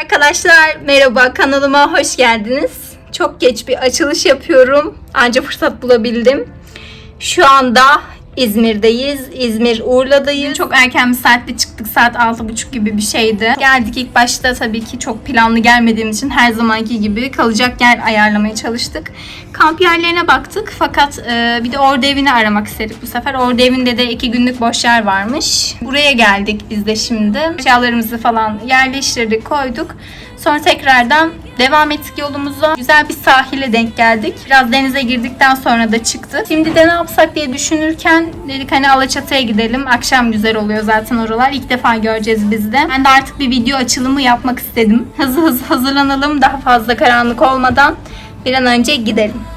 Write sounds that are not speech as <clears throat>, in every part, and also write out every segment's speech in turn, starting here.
arkadaşlar, merhaba kanalıma hoş geldiniz. Çok geç bir açılış yapıyorum. Anca fırsat bulabildim. Şu anda İzmir'deyiz. İzmir Urla'dayız. Çok erken bir saatte çıktık. Saat 6.30 gibi bir şeydi. Geldik ilk başta tabii ki çok planlı gelmediğimiz için her zamanki gibi kalacak yer ayarlamaya çalıştık. Kamp yerlerine baktık fakat e, bir de orada evini aramak istedik bu sefer. Orada evinde de iki günlük boş yer varmış. Buraya geldik biz de şimdi. Eşyalarımızı falan yerleştirdik, koyduk. Sonra tekrardan devam ettik yolumuza. Güzel bir sahile denk geldik. Biraz denize girdikten sonra da çıktık. Şimdi de ne yapsak diye düşünürken dedik hani Alaçatı'ya gidelim. Akşam güzel oluyor zaten oralar. İlk defa göreceğiz biz de. Ben de artık bir video açılımı yapmak istedim. Hızlı hızlı hazırlanalım daha fazla karanlık olmadan. Bir an önce gidelim.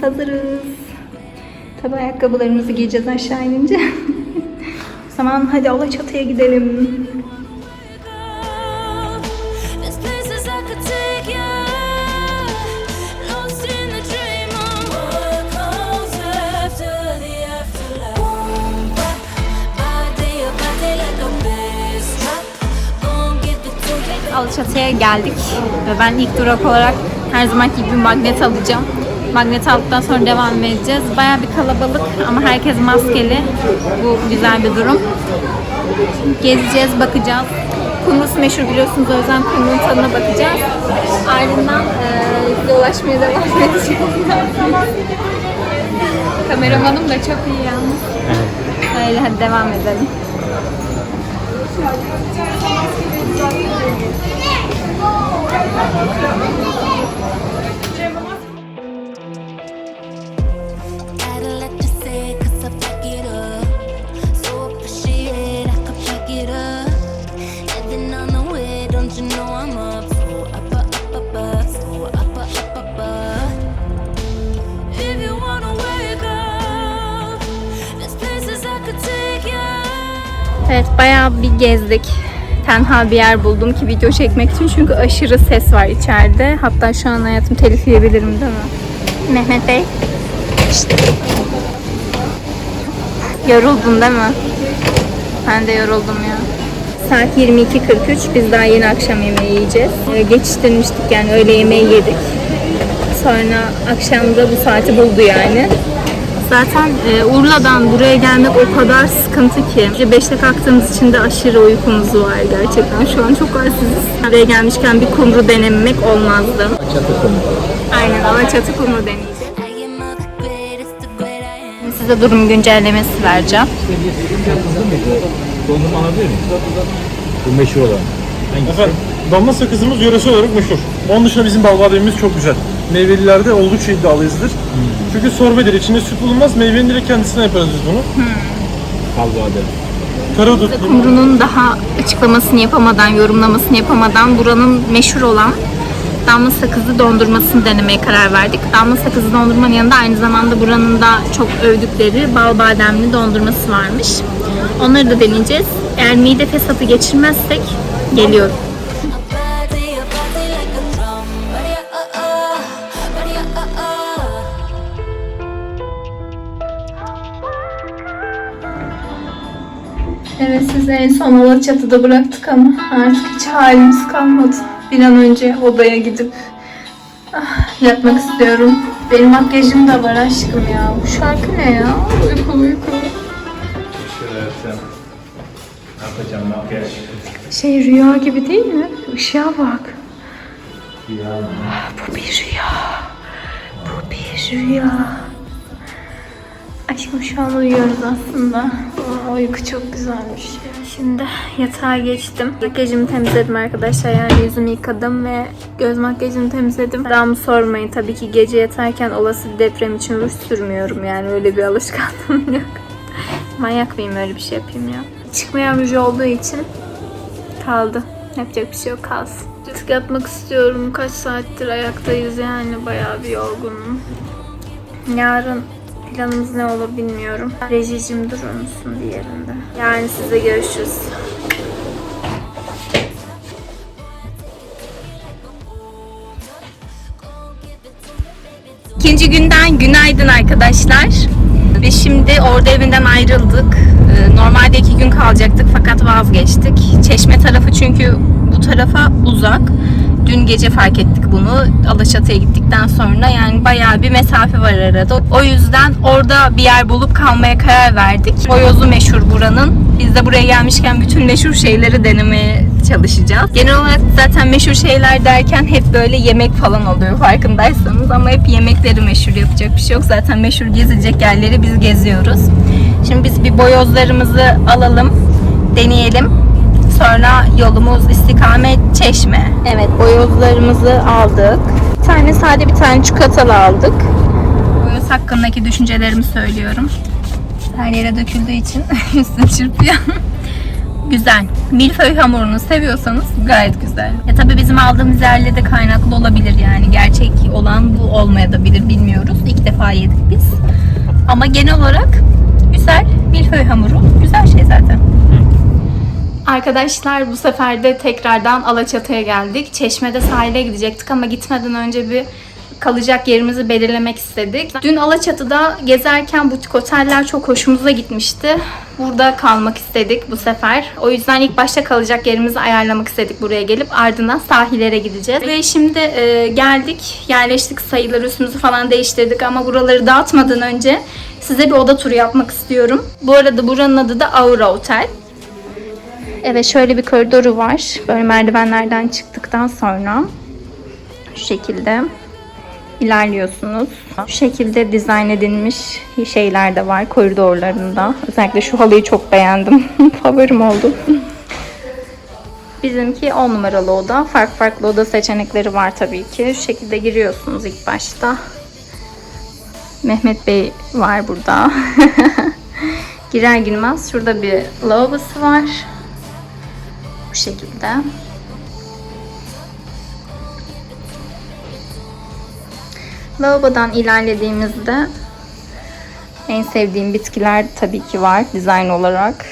Biz hazırız. Tabi ayakkabılarımızı giyeceğiz aşağı inince. <laughs> o zaman hadi Alaçatı'ya gidelim. There's places I could take you. Lost in the dream of what comes after the afterlife. Boom, bap, body, your body like a bass drop. Gon' give it to you. Alaçatı'ya geldik ve ben ilk durak olarak her zamanki gibi magnet alacağım. Magnet aldıktan sonra devam edeceğiz. Baya bir kalabalık ama herkes maskeli. Bu güzel bir durum. Gezeceğiz, bakacağız. Kumrusu meşhur biliyorsunuz o yüzden kumrunun tadına bakacağız. Ardından eee size ulaşmaya devam edeceğiz. Kameramanım da çok iyi yalnız. Öyle hadi devam edelim. Evet bayağı bir gezdik. Tenha bir yer buldum ki video çekmek için çünkü aşırı ses var içeride. Hatta şu an hayatım telif yiyebilirim değil mi? Mehmet Bey. Yoruldun değil mi? Ben de yoruldum ya. Saat 22.43. Biz daha yeni akşam yemeği yiyeceğiz. Ee, Geçiştirmiştik yani öğle yemeği yedik. Sonra akşamda bu saati buldu yani. Zaten e, Urla'dan buraya gelmek o kadar sıkıntı ki. Gece 5'te kalktığımız için de aşırı uykumuz var gerçekten. Şu an çok halsiziz. Buraya gelmişken bir kumru denememek olmazdı. Aynen Alaçatı kumru deneyeceğiz. I am of the greatest, the great I am. Size durum güncellemesi vereceğim. Dondurma alabilir miyim? Bu meşhur olan. Hangisi? Efendim, damla sakızımız yöresel olarak meşhur. Onun dışında bizim balbademimiz çok güzel. Meyvelilerde oldukça iddialıyızdır. Çünkü sorbedir, içinde süt bulunmaz, meyvenin direkt kendisine yaparız biz bunu. Kalbade. Karadut, Kumru'nun daha açıklamasını yapamadan, yorumlamasını yapamadan buranın meşhur olan damla sakızı dondurmasını denemeye karar verdik. Damla sakızı dondurmanın yanında aynı zamanda buranın da çok övdükleri bal bademli dondurması varmış. Onları da deneyeceğiz. Eğer mide fesatı geçirmezsek geliyorum. Evet sizi en son Alaçatı'da bıraktık ama artık hiç halimiz kalmadı. Bir an önce odaya gidip ah, yatmak istiyorum. Benim makyajım da var aşkım ya. Bu şarkı ne ya? Şöyle yapsam. Ne yapacağım makyaj? Şey rüya gibi değil mi? Işığa bak. Ya. Bu bir rüya. Bu bir rüya. Aşkım şu an uyuyoruz aslında. Aa, uyku çok güzelmiş. Şimdi yatağa geçtim. Makyajımı temizledim arkadaşlar. Yani yüzümü yıkadım ve göz makyajımı temizledim. Daha sormayın. Tabii ki gece yatarken olası bir deprem için ruj sürmüyorum. Yani öyle bir alışkanlığım <laughs> yok. Manyak mıyım öyle bir şey yapayım ya. Çıkmayan ruj olduğu için kaldı. Yapacak bir şey yok kalsın. Artık yatmak istiyorum. Kaç saattir ayaktayız yani bayağı bir yorgunum. Yarın Planımız ne olur bilmiyorum. Rejicim durur musun diğerinde? Yani size görüşürüz. İkinci günden günaydın arkadaşlar. Biz şimdi orada evinden ayrıldık. Ee, Normalde iki gün kalacaktık fakat vazgeçtik. Çeşme tarafı çünkü bu tarafa uzak. Dün gece fark ettik bunu. Alaçatı'ya gittikten sonra yani bayağı bir mesafe var arada. O yüzden orada bir yer bulup kalmaya karar verdik. Boyozu meşhur buranın. Biz de buraya gelmişken bütün meşhur şeyleri denemeye çalışacağız. Genel olarak zaten meşhur şeyler derken hep böyle yemek falan oluyor farkındaysanız ama hep yemekleri meşhur yapacak bir şey yok. Zaten meşhur gezilecek yerleri biz geziyoruz. Şimdi biz bir boyozlarımızı alalım, deneyelim. Sonra yolumuz istikamet Çeşme. Evet boyozlarımızı aldık. Bir tane sade bir tane çikolatalı aldık. Boyoz hakkındaki düşüncelerimi söylüyorum. Her yere döküldüğü için <laughs> üstüne çırpıyor. güzel. Milföy hamurunu seviyorsanız gayet güzel. Ya tabii bizim aldığımız yerle de kaynaklı olabilir yani. Gerçek olan bu olmayabilir bilmiyoruz. İlk defa yedik biz. Ama genel olarak güzel. Milföy hamuru güzel şey zaten. Arkadaşlar bu sefer de tekrardan Alaçatı'ya geldik. Çeşme'de sahile gidecektik ama gitmeden önce bir kalacak yerimizi belirlemek istedik. Dün Alaçatı'da gezerken butik oteller çok hoşumuza gitmişti. Burada kalmak istedik bu sefer. O yüzden ilk başta kalacak yerimizi ayarlamak istedik buraya gelip ardından sahillere gideceğiz. Ve şimdi e, geldik, yerleştik sayıları üstümüzü falan değiştirdik ama buraları dağıtmadan önce size bir oda turu yapmak istiyorum. Bu arada buranın adı da Aura Otel. Evet şöyle bir koridoru var. Böyle merdivenlerden çıktıktan sonra şu şekilde ilerliyorsunuz. Şu şekilde dizayn edilmiş şeyler de var koridorlarında. Özellikle şu halıyı çok beğendim. <laughs> Favorim oldu. Bizimki 10 numaralı oda. Farklı farklı oda seçenekleri var tabii ki. Şu şekilde giriyorsunuz ilk başta. Mehmet Bey var burada. <laughs> Girer girmez şurada bir lavabosu var. Bu şekilde. Lavabodan ilerlediğimizde en sevdiğim bitkiler tabii ki var dizayn olarak.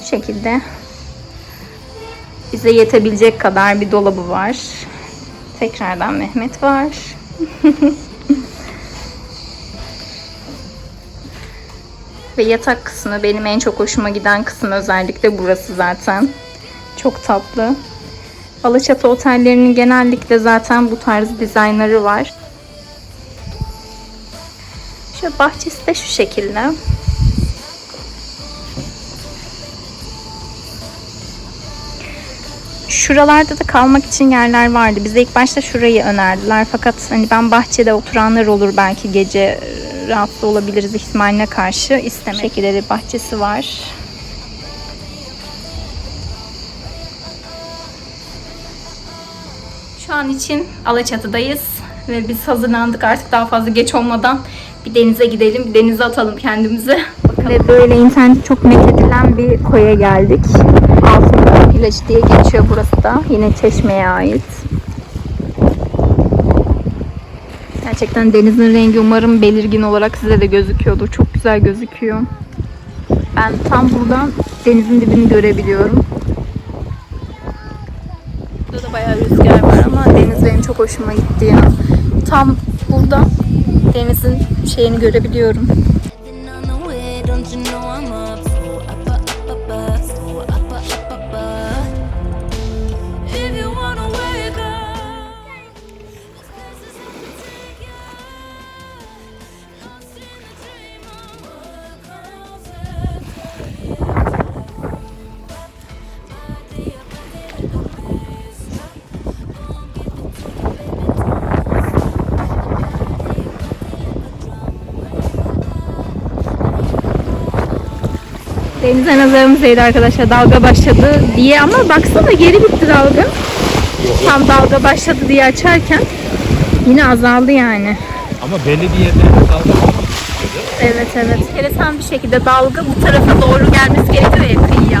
Bu şekilde bize yetebilecek kadar bir dolabı var. Tekrardan Mehmet var. <laughs> Ve yatak kısmı benim en çok hoşuma giden kısım özellikle burası zaten. Çok tatlı. Alaçatı otellerinin genellikle zaten bu tarz dizaynları var. Şöyle bahçesi de şu şekilde. Şuralarda da kalmak için yerler vardı. Bize ilk başta şurayı önerdiler. Fakat hani ben bahçede oturanlar olur belki gece rahatsız olabiliriz ihtimaline karşı istemek. Şekilleri bahçesi var. Şu an için Alaçatı'dayız ve biz hazırlandık artık daha fazla geç olmadan bir denize gidelim, bir denize atalım kendimizi. Ve böyle internet çok methedilen bir koya geldik. Altında plaj diye geçiyor burası da. Yine Çeşme'ye ait. Gerçekten denizin rengi umarım belirgin olarak size de gözüküyordur. Çok güzel gözüküyor. Ben tam buradan denizin dibini görebiliyorum. Burada da bayağı rüzgar var ama deniz benim çok hoşuma gitti ya. Tam buradan denizin şeyini görebiliyorum. Denize nazarımız değdi arkadaşlar. Dalga başladı diye ama baksana geri gitti dalga. Tam dalga başladı diye açarken yine azaldı yani. Ama belli bir yerden kaldı. Evet evet. Enteresan bir şekilde dalga bu tarafa doğru gelmesi gerekiyor ya kıyıya.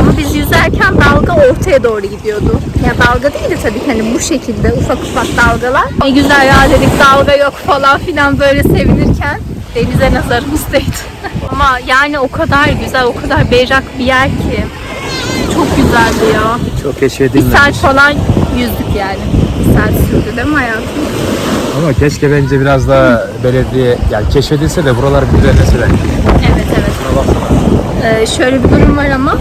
Ama biz yüzerken dalga ortaya doğru gidiyordu. Ya dalga değil de tabii hani bu şekilde ufak ufak dalgalar. Ne güzel ya dedik dalga yok falan filan böyle sevinirken. Denize nazarımız değdi. Ama yani o kadar güzel, o kadar berrak bir yer ki. Çok güzeldi ya. Çok Bir keşfedilmemiş. saat falan yüzdük yani. Bir saat sürdü değil mi hayatım? Ama keşke bence biraz daha belediye yani keşfedilse de buralar bir düzenleseler. Evet evet. Şuna baksana. Ee, şöyle bir durum var ama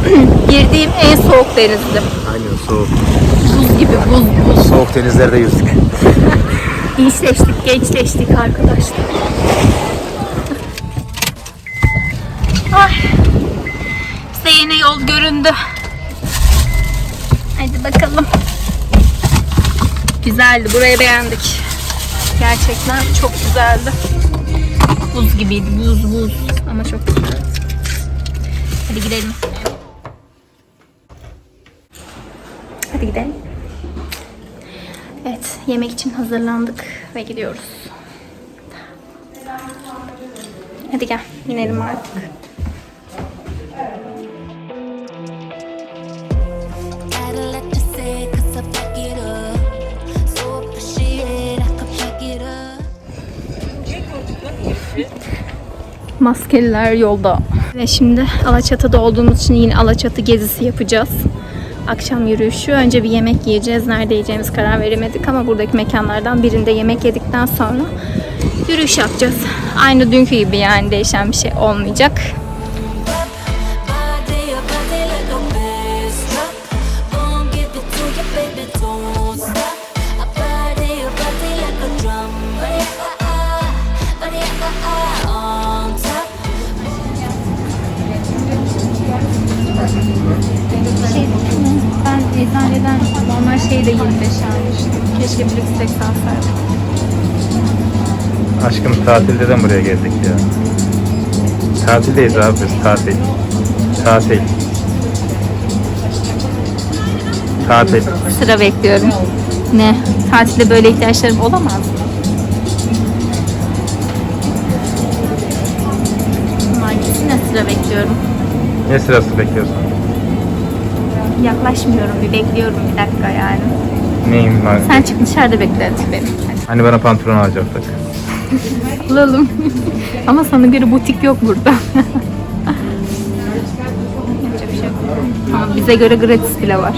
<clears throat> girdiğim en soğuk denizdi. Aynen soğuk. Buz gibi buz buz. Soğuk denizlerde yüzdük. <laughs> Gençleştik, gençleştik arkadaşlar. Ay. Bize yeni yol göründü. Hadi bakalım. Güzeldi. Burayı beğendik. Gerçekten çok güzeldi. Buz gibiydi. Buz buz. Ama çok güzeldi. Hadi gidelim. Hadi gidelim. Evet, yemek için hazırlandık ve gidiyoruz. Hadi gel, inelim artık. Maskeliler yolda. Ve şimdi Alaçatı'da olduğumuz için yine Alaçatı gezisi yapacağız. Akşam yürüyüşü. Önce bir yemek yiyeceğiz. Nerede yiyeceğimiz karar veremedik ama buradaki mekanlardan birinde yemek yedikten sonra yürüyüş yapacağız. Aynı dünkü gibi yani değişen bir şey olmayacak. Keşke bir 80 alsaydım. Aşkım tatilde de buraya geldik ya. Tatildeyiz abi biz tatil. Tatil. Tatil. Sıra bekliyorum. Ne? Tatilde böyle ihtiyaçlarım olamaz mı? Marketine sıra bekliyorum. Ne sırası bekliyorsun? Yaklaşmıyorum bir bekliyorum bir dakika yani. Neyim var? Sen çık dışarıda bekle beni. Hani bana pantolon alacaktık. <laughs> Alalım. Ama sana göre butik yok burada. Yapacak bir şey yok. Ama bize göre gratis bile var.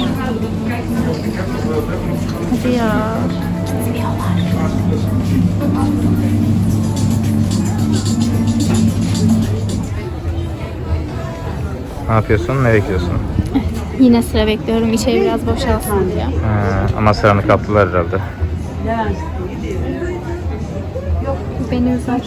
Hadi ya. Gitmiyorlar. Ne yapıyorsun? Nereye gidiyorsun? Yine sıra bekliyorum. İçeri biraz boşalsın diye. Ha, ama sıranı kaptılar herhalde. Beni üzer.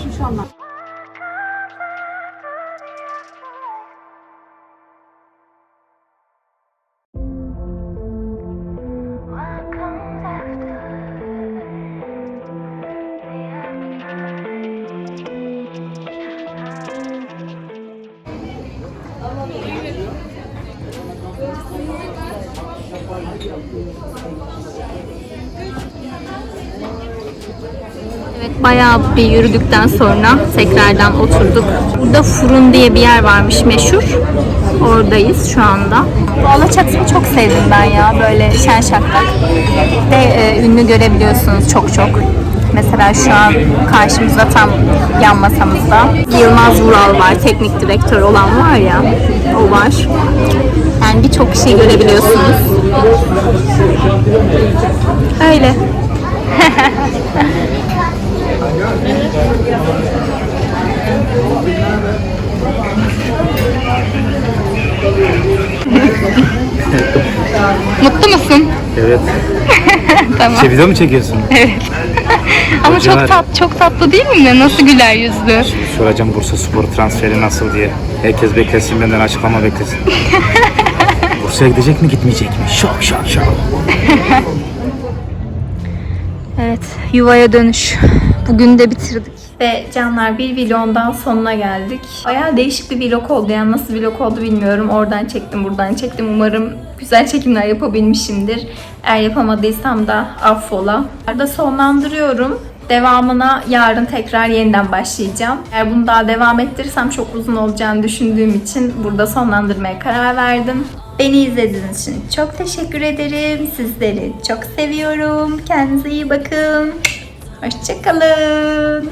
Bayağı bir yürüdükten sonra tekrardan oturduk. Burada fırın diye bir yer varmış meşhur. Oradayız şu anda. Bu Alaçatı'yı çok sevdim ben ya böyle şen şakrak. Ve e, ünlü görebiliyorsunuz çok çok. Mesela şu an karşımızda tam yan masamızda Yılmaz Vural var. Teknik direktör olan var ya. O var. Yani birçok şey görebiliyorsunuz. Öyle. <laughs> Mutlu musun? Evet. <laughs> tamam. Şey video mu çekiyorsun? <laughs> Ama Hocalar- çok tat çok tatlı değil mi? Nasıl güler yüzlü? Soracağım Bursa Spor transferi nasıl diye. Herkes beklesin benden açıklama beklesin. <laughs> Bursa'ya gidecek mi gitmeyecek mi? Şok şok şok. Evet, yuvaya dönüş. Bugün de bitirdik. Ve canlar bir vlogdan sonuna geldik. Bayağı değişik bir vlog oldu. Yani nasıl vlog oldu bilmiyorum. Oradan çektim, buradan çektim. Umarım güzel çekimler yapabilmişimdir. Eğer yapamadıysam da affola. Burada sonlandırıyorum. Devamına yarın tekrar yeniden başlayacağım. Eğer bunu daha devam ettirirsem çok uzun olacağını düşündüğüm için burada sonlandırmaya karar verdim. Beni izlediğiniz için çok teşekkür ederim. Sizleri çok seviyorum. Kendinize iyi bakın. Hoşçakalın.